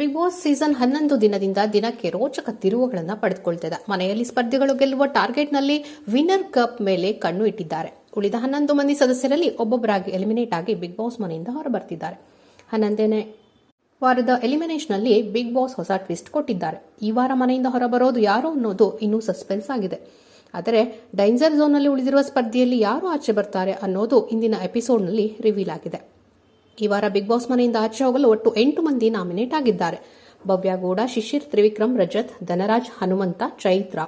Big boss season ಹನ್ನೊಂದು ದಿನದಿಂದ ದಿನಕ್ಕೆ ರೋಚಕ ತಿರುವುಗಳನ್ನು ಪಡೆದುಕೊಳ್ತಿದೆ. ಮನೆಯಲ್ಲಿ ಸ್ಪರ್ಧಿಗಳು ಗೆಲ್ಲುವ ಟಾರ್ಗೆಟ್ನಲ್ಲಿ ವಿನ್ನರ್ ಕಪ್ ಮೇಲೆ ಕಣ್ಣು ಇಟ್ಟಿದ್ದಾರೆ. ಉಳಿದ ಹನ್ನೊಂದು ಮಂದಿ ಸದಸ್ಯರಲ್ಲಿ ಒಬ್ಬೊಬ್ಬರಾಗಿ ಎಲಿಮಿನೇಟ್ ಆಗಿ ಬಿಗ್ ಬಾಸ್ ಮನೆಯಿಂದ ಹೊರಬರ್ತಿದ್ದಾರೆ. ಹನ್ನೊಂದನೇ ವಾರದ ಎಲಿಮಿನೇಷನ್ನಲ್ಲಿ ಬಿಗ್ ಬಾಸ್ ಹೊಸ ಟ್ವಿಸ್ಟ್ ಕೊಟ್ಟಿದ್ದಾರೆ. ಈ ವಾರ ಮನೆಯಿಂದ ಹೊರಬರೋದು ಯಾರು ಅನ್ನೋದು ಇನ್ನೂ ಸಸ್ಪೆನ್ಸ್ ಆಗಿದೆ. ಆದರೆ ಡೈಂಜರ್ ಝೋನ್ನಲ್ಲಿ ಉಳಿದಿರುವ ಸ್ಪರ್ಧೆಯಲ್ಲಿ ಯಾರು ಆಚೆ ಬರ್ತಾರೆ ಅನ್ನೋದು ಇಂದಿನ ಎಪಿಸೋಡ್ನಲ್ಲಿ ರಿವೀಲ್ ಆಗಿದೆ. ಈ ವಾರ ಬಿಗ್ ಬಾಸ್ ಮನೆಯಿಂದ ಆಚೆ ಹೋಗಲು ಒಟ್ಟು ಎಂಟು ಮಂದಿ ನಾಮಿನೇಟ್ ಆಗಿದ್ದಾರೆ. ಭವ್ಯ ಗೌಡ ಶಿಶಿರ್ ತ್ರಿವಿಕ್ರಮ್, ರಜತ್, ಧನರಾಜ್, ಹನುಮಂತ, ಚೈತ್ರ.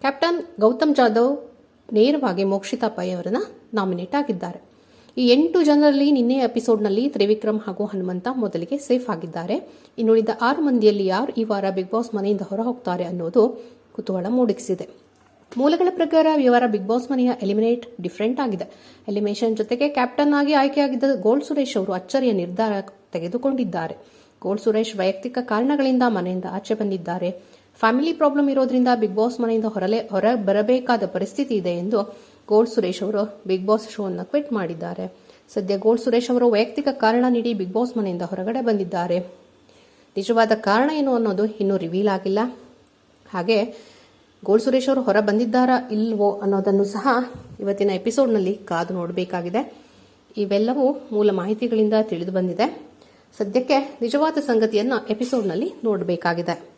ಕ್ಯಾಪ್ಟನ್ ಗೌತಮ್ ಜಾಧವ್ ನೇರವಾಗಿ ಮೋಕ್ಷಿತಾ ಪೈ ಅವರನ್ನ ನಾಮಿನೇಟ್ ಆಗಿದ್ದಾರೆ. ಈ ಎಂಟು ಜನರಲ್ಲಿ ನಿನ್ನೆ ಎಪಿಸೋಡ್ನಲ್ಲಿ ತ್ರಿವಿಕ್ರಮ್ ಹಾಗೂ ಹನುಮಂತ ಮೊದಲಿಗೆ ಸೇಫ್ ಆಗಿದ್ದಾರೆ. ಇನ್ನುಳಿದ ಆರು ಮಂದಿಯಲ್ಲಿ ಯಾರು ಈ ವಾರ ಬಿಗ್ ಬಾಸ್ ಮನೆಯಿಂದ ಹೊರ ಹೋಗ್ತಾರೆ ಅನ್ನೋದು ಕುತೂಹಲ ಮೂಡಿಸಿದೆ. ಮೂಲಗಳ ಪ್ರಕಾರ ವಾರ ಬಿಗ್ ಬಾಸ್ ಮನೆಯ ಎಲಿಮಿನೇಟ್ ಡಿಫರೆಂಟ್ ಆಗಿದೆ. ಎಲಿಮಿನೇಷನ್ ಜೊತೆಗೆ ಕ್ಯಾಪ್ಟನ್ ಆಗಿ ಆಯ್ಕೆಯಾಗಿದ್ದ ಗೋಲ್ಡ್ ಸುರೇಶ್ ಅವರು ಅಚ್ಚರಿಯ ನಿರ್ಧಾರ ತೆಗೆದುಕೊಂಡಿದ್ದಾರೆ. ಗೋಲ್ಡ್ ಸುರೇಶ್ ವೈಯಕ್ತಿಕ ಕಾರಣಗಳಿಂದ ಮನೆಯಿಂದ ಆಚೆ ಬಂದಿದ್ದಾರೆ. ಫ್ಯಾಮಿಲಿ ಪ್ರಾಬ್ಲಮ್ ಇರೋದ್ರಿಂದ ಬಿಗ್ ಬಾಸ್ ಮನೆಯಿಂದ ಹೊರಲೆ ಹೊರ ಬರಬೇಕಾದ ಪರಿಸ್ಥಿತಿ ಇದೆ ಎಂದು ಗೋಲ್ಡ್ ಸುರೇಶ್ ಅವರು ಬಿಗ್ ಬಾಸ್ ಶೋ ಅನ್ನು ಕ್ವಿಟ್ ಮಾಡಿದ್ದಾರೆ. ಸದ್ಯ ಗೋಲ್ಡ್ ಸುರೇಶ್ ಅವರು ವೈಯಕ್ತಿಕ ಕಾರಣ ನೀಡಿ ಬಿಗ್ ಬಾಸ್ ಮನೆಯಿಂದ ಹೊರಗಡೆ ಬಂದಿದ್ದಾರೆ. ನಿಜವಾದ ಕಾರಣ ಏನು ಅನ್ನೋದು ಇನ್ನೂ ರಿವೀಲ್ ಆಗಿಲ್ಲ. ಹಾಗೆ ಗೋಲ್ಡ್ ಸುರೇಶ್ ಅವರು ಹೊರ ಬಂದಿದ್ದಾರಾ ಇಲ್ವೋ ಅನ್ನೋದನ್ನು ಸಹ ಇವತ್ತಿನ ಎಪಿಸೋಡ್ನಲ್ಲಿ ಕಾದು ನೋಡಬೇಕಾಗಿದೆ. ಇವೆಲ್ಲವೂ ಮೂಲ ಮಾಹಿತಿಗಳಿಂದ ತಿಳಿದು ಬಂದಿದೆ. ಸದ್ಯಕ್ಕೆ ನಿಜವಾದ ಸಂಗತಿಯನ್ನು ಎಪಿಸೋಡ್ನಲ್ಲಿ ನೋಡಬೇಕಾಗಿದೆ.